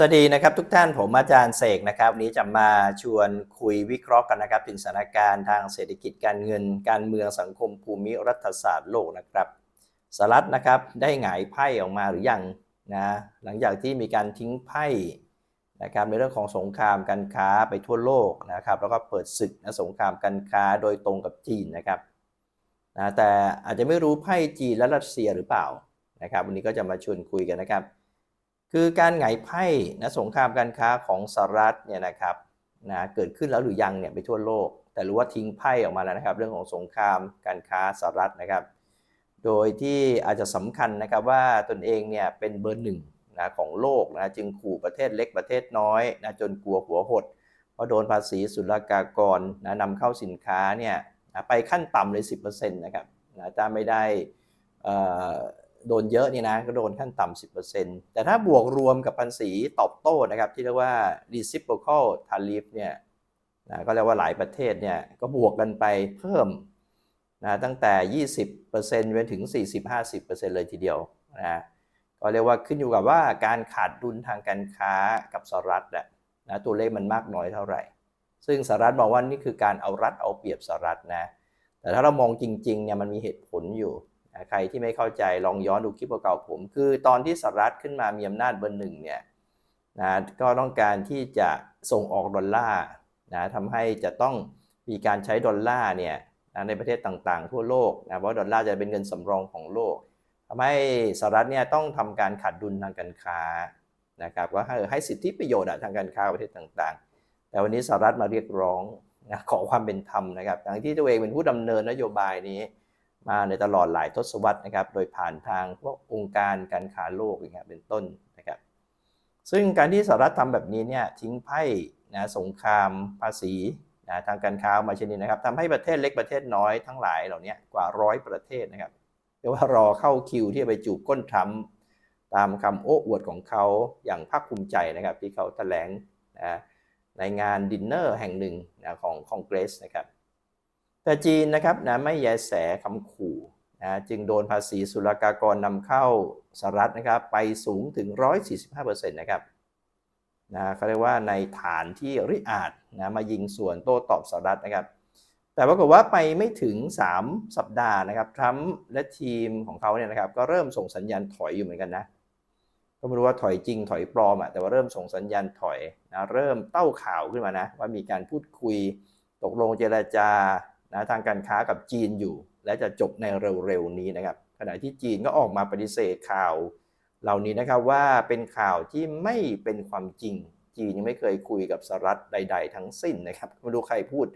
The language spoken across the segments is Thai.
สวัสดีนะครับทุกท่านผมอาจารย์เสกนะครับวันนี้จะมาชวนคุยวิเคราะห์กันนะครับ ถึงสถานการณ์ทางเศรษฐกิจการเงิน การเมืองสังคมภูมิรัฐศาสตร์โลกนะครับสหรัฐนะครับได้หงายไพ่ออกมาหรือยังนะหลังจากที่มีการทิ้งไพ่นะครับในเรื่องของสงครามการค้าไปทั่วโลกนะครับแล้วก็เปิดศึกนะสงครามการค้าโดยตรงกับจีนนะครับนะแต่อาจจะไม่รู้ไพ่จีนและรัสเซียหรือเปล่านะครับวันนี้ก็จะมาชวนคุยกันนะครับ คือการไงไพ่นะสงครามการค้าของสหรัฐเนี่ยนะครับนะเกิดขึ้นแล้วหรือยังเนี่ยไปทั่วโลก แต่รู้ว่าทิ้งไพ่ออกมาแล้วนะครับ เรื่องของสงครามการค้าสหรัฐนะครับ โดยที่อาจจะสำคัญนะครับว่าตนเองเนี่ยเป็นเบอร์หนึ่งนะของโลกนะจึงขู่ประเทศเล็กประเทศน้อยนะจนกลัวหัวหดเพราะโดนภาษีศุลกากรนะนำเข้าสินค้าเนี่ยนะไปขั้นต่ำเลย 10%นะครับนะถ้าไม่ได้อ่อ โดนเยอะนี่นะก็โดนขั้นต่ำ 10%แต่ถ้าบวกรวมกับภาษีตอบโต้นะครับ ที่เรียกว่า reciprocal tariff เนี่ยนะก็เรียกว่าหลายประเทศเนี่ยก็บวกกันไปเพิ่มนะตั้งแต่ 20%ไปถึง 40-50%เลยทีเดียวนะก็เรียกว่าขึ้นอยู่กับว่าการขาดดุลทางการค้ากับสหรัฐนะนะตัวเลขมันมากน้อยเท่าไหร่ ซึ่งสหรัฐบอกว่านี่คือการเอารัดเอาเปรียบสหรัฐนะแต่ถ้าเรามองจริงๆเนี่ยมันมีเหตุผลอยู่ ใครที่ไม่เข้าใจลองย้อนดูคลิปเก่าๆผม คือตอนที่สหรัฐขึ้นมามีอำนาจเบอร์หนึ่งเนี่ยนะก็ต้องการที่จะส่งออกดอลลาร์นะทำให้จะต้องมีการใช้ดอลลาร์เนี่ยนะในประเทศต่างๆ ทั่วโลกนะเพราะดอลลาร์จะเป็นเงินสำรองของโลกทำให้สหรัฐเนี่ยต้องทำการขาดดุลทางการค้านะครับก็ให้ให้สิทธิประโยชน์ทางการค้าประเทศต่างๆ แต่วันนี้สหรัฐมาเรียกร้องนะขอความเป็นธรรมนะครับทั้งที่ตัวเองเป็นผู้ดำเนินนโยบายนี้ มาในตลอดหลายทศวรรษนะครับ โดยผ่านทางพวกองค์การการค้าโลกอย่างเงี้ยเป็นต้นนะครับ ซึ่งการที่สหรัฐทำแบบนี้เนี่ยทิ้งไพ่นะสงครามภาษีนะทางการค้ามาเช่นนี้นะครับทำให้ประเทศเล็กประเทศน้อยทั้งหลายเหล่านี้กว่าร้อยประเทศนะครับเรียกว่ารอเข้าคิวที่จะไปจูบก้นทรัมป์ตามคำโอ้อวดของเขาอย่างภาคภูมิใจนะครับ ที่เขาแถลงนะในงานดินเนอร์แห่งหนึ่งนะของคอนเกรสนะครับ แต่จีนนะครับนะไม่แยแสคำขู่นะจึงโดนภาษีศุลกากรนำเข้าสหรัฐนะครับไปสูงถึง 145%นะครับนะเขาเรียกว่าในฐานที่ริอาดนะมายิงส่วนโต้ตอบสหรัฐนะครับ แต่ปรากฏว่าไปไม่ถึง 3 สัปดาห์นะครับทรัมป์และทีมของเขาเนี่ยนะครับก็เริ่มส่งสัญญาณถอยอยู่เหมือนกันนะก็ไม่รู้ว่าถอยจริงถอยปลอมอะแต่ว่าเริ่มส่งสัญญาณถอยนะเริ่มเต้าข่าวขึ้นมานะว่ามีการพูดคุยตกลงเจรจา นะทางการค้ากับจีนอยู่ และจะจบในเร็วๆนี้นะครับขณะที่จีนก็ออกมาปฏิเสธข่าว เหล่านี้นะครับว่าเป็นข่าวที่ไม่เป็นความจริง จีนยังไม่เคยคุยกับสหรัฐใด ๆ ทั้งสิ้นนะครับม่รู้ใครพูด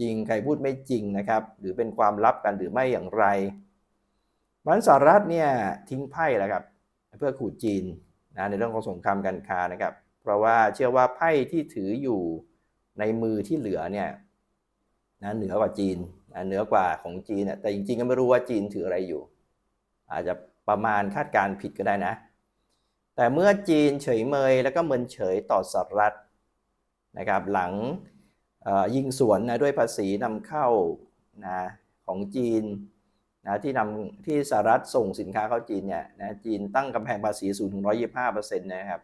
จริงใครพูดไม่จริงนะครับ หรือเป็นความลับกันหรือไม่อย่างไรมันสหรัฐเนี่ยทิ้งไพ่แล้วครับเพื่อขู่จีนนะในเรื่องของสงครามการค้านะครับ เพราะว่าเชื่อว่าไพ่ที่ถืออยู่ในมือที่เหลือเนี่ย นะเหนือกว่าจีนนะเหนือกว่าของจีนนะแต่จริงๆก็ไม่รู้ว่าจีนถืออะไรอยู่ อาจจะประมาณคาดการผิดก็ได้นะ แต่เมื่อจีนเฉยเมยแล้วก็เมินเฉยต่อสหรัฐนะครับหลังยิงสวนนะด้วยภาษีนำเข้านะของจีนนะที่นำที่สหรัฐส่งสินค้าเข้าจีนเนี่ยนะจีนตั้งกำแพงภาษีสูงถึง125%นะครับ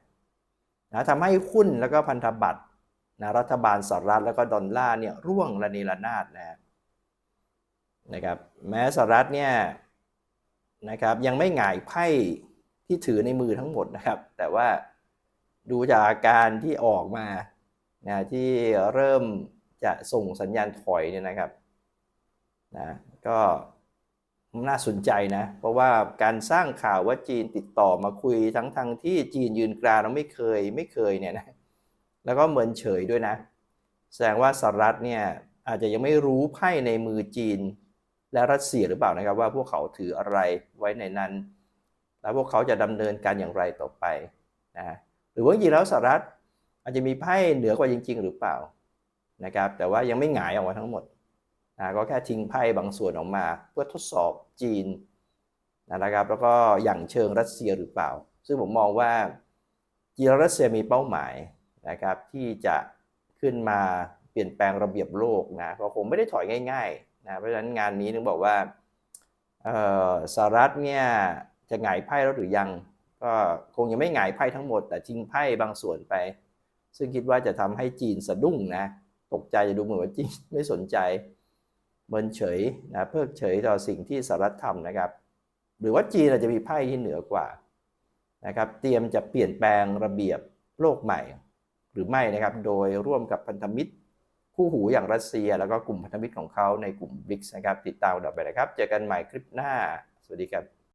นะทำให้หุ้นแล้วก็พันธบัตร นะรัฐบาลสหรัฐแล้วก็ดอลลาร์เนี่ยร่วงระเนระนาดนะนะครับแม้สหรัฐเนี่ยนะครับยังไม่หงายไพ่ที่ถือในมือทั้งหมดนะครับ แต่ว่าดูจากอาการที่ออกมานะที่เริ่มจะส่งสัญญาณถอยเนี่ยนะครับนะก็น่าสนใจนะ เพราะว่าการสร้างข่าวว่าจีนติดต่อมาคุยทั้งทางที่จีนยืนกรานไม่เคยไม่เคยเนี่ยนะ แล้วก็เหมือนเฉยด้วยนะ แสดงว่าสหรัฐเนี่ยอาจจะยังไม่รู้ไพ่ในมือจีน และรัสเซียหรือเปล่านะครับ ว่าพวกเขาถืออะไรไว้ในนั้น แล้วพวกเขาจะดำเนินการอย่างไรต่อไปนะหรือว่าจริงแล้วสหรัฐอาจจะมีไพ่เหนือกว่าจริง ๆ หรือเปล่านะครับ แต่ว่ายังไม่หงายออกมาทั้งหมดนะก็แค่ทิ้งไพ่บางส่วนออกมา เพื่อทดสอบจีนนะครับ แล้วก็อย่างเชิงรัสเซียหรือเปล่า ซึ่งผมมองว่าจีนรัสเซียมีเป้าหมาย นะครับที่จะขึ้นมาเปลี่ยนแปลงระเบียบโลกนะก็คงไม่ได้ถอยง่ายๆนะเพราะฉะนั้นงานนี้นึงบอกว่าสหรัฐเนี่ยจะหงายไพ่แล้วหรือยังก็คงยังไม่หงายไพ่ทั้งหมด แต่ทิ้งไพ่บางส่วนไป ซึ่งคิดว่าจะทำให้จีนสะดุ้งนะตกใจจะดูเหมือนว่าจีนไม่สนใจเมินเฉยนะเพิกเฉยต่อสิ่งที่สหรัฐทำนะครับ หรือว่าจีนอาจจะมีไพ่ที่เหนือกว่านะครับเตรียมจะเปลี่ยนแปลงระเบียบโลกใหม่ หรือไม่นะครับ โดยร่วมกับพันธมิตร คู่หูอย่างรัสเซีย แล้วก็กลุ่มพันธมิตรของเขาในกลุ่มบริกส์นะครับ ติดตามดับไปนะครับ เจอกันใหม่คลิปหน้า สวัสดีครับ